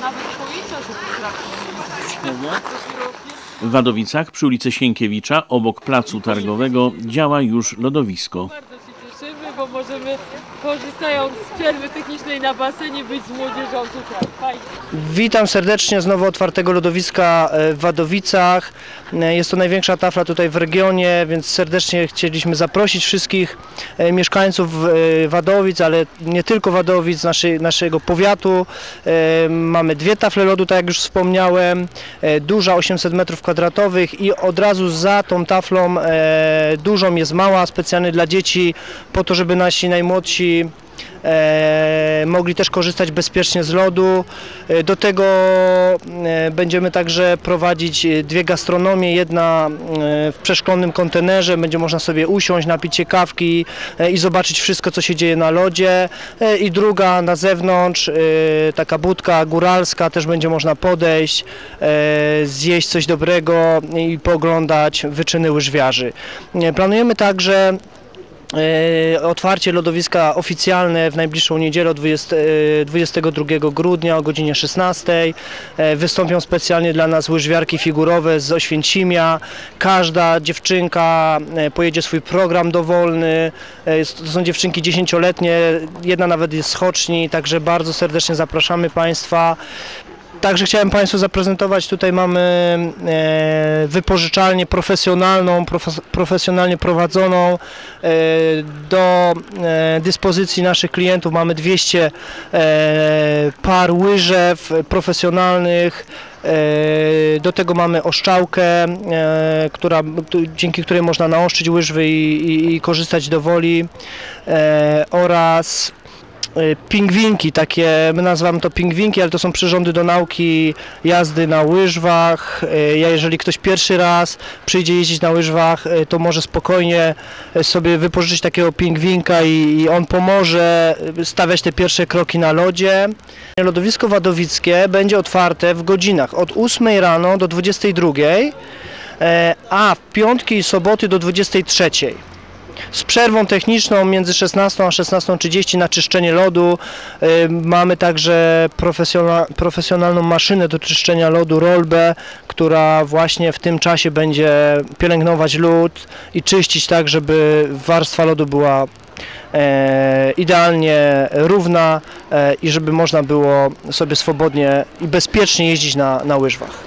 Nawet powietrza się potrafi. W Wadowicach przy ulicy Sienkiewicza, obok placu targowego, działa już lodowisko. Bardzo się cieszymy, bo możemy korzystając z przerwy technicznej na basenie być z młodzieżą tutaj. Fajnie. Witam serdecznie z nowo otwartego lodowiska e, w Wadowicach. E, Jest to największa tafla tutaj w regionie, więc serdecznie chcieliśmy zaprosić wszystkich e, mieszkańców Wadowic, ale nie tylko Wadowic, naszego powiatu. Mamy dwie tafle lodu, tak jak już wspomniałem, duża 800 m2 i od razu za tą taflą dużą jest mała, specjalnie dla dzieci, po to, żeby nasi najmłodsi e, mogli też korzystać bezpiecznie z lodu. E, Do tego e, będziemy także prowadzić e, dwie gastronomie. Jedna e, w przeszkolnym kontenerze, będzie można sobie usiąść, napić się kawki e, i zobaczyć wszystko, co się dzieje na lodzie. I druga na zewnątrz, taka budka góralska, też będzie można podejść, zjeść coś dobrego i pooglądać wyczyny łyżwiarzy. Planujemy także Otwarcie lodowiska oficjalne w najbliższą niedzielę 20, e, 22 grudnia o godzinie 16. E, Wystąpią specjalnie dla nas łyżwiarki figurowe z Oświęcimia. Każda dziewczynka e, pojedzie swój program dowolny. E, To są dziewczynki 10-letnie, jedna nawet jest z także bardzo serdecznie zapraszamy Państwa. Także chciałem Państwu zaprezentować, tutaj mamy e, wypożyczalnię profesjonalną, profes, profesjonalnie prowadzoną. E, do e, dyspozycji naszych klientów mamy 200 e, par łyżew profesjonalnych. Do tego mamy oszczałkę, która, dzięki której można naoszczyć łyżwy i, i, i korzystać do woli oraz pingwinki, takie, my nazywamy to pingwinki, ale to są przyrządy do nauki jazdy na łyżwach. Y, Ja, jeżeli ktoś pierwszy raz przyjdzie jeździć na łyżwach, y, to może spokojnie y, sobie wypożyczyć takiego pingwinka i, i on pomoże y, stawiać te pierwsze kroki na lodzie. Lodowisko Wadowickie będzie otwarte w godzinach od 8 rano do 22, e, a w piątki i soboty do 23 z przerwą techniczną między 16 a 16.30 na czyszczenie lodu. Y, Mamy także profesjonal, profesjonalną maszynę do czyszczenia lodu, rolbę, która właśnie w tym czasie będzie pielęgnować lód i czyścić tak, żeby warstwa lodu była e, idealnie równa e, i żeby można było sobie swobodnie i bezpiecznie jeździć na, na łyżwach.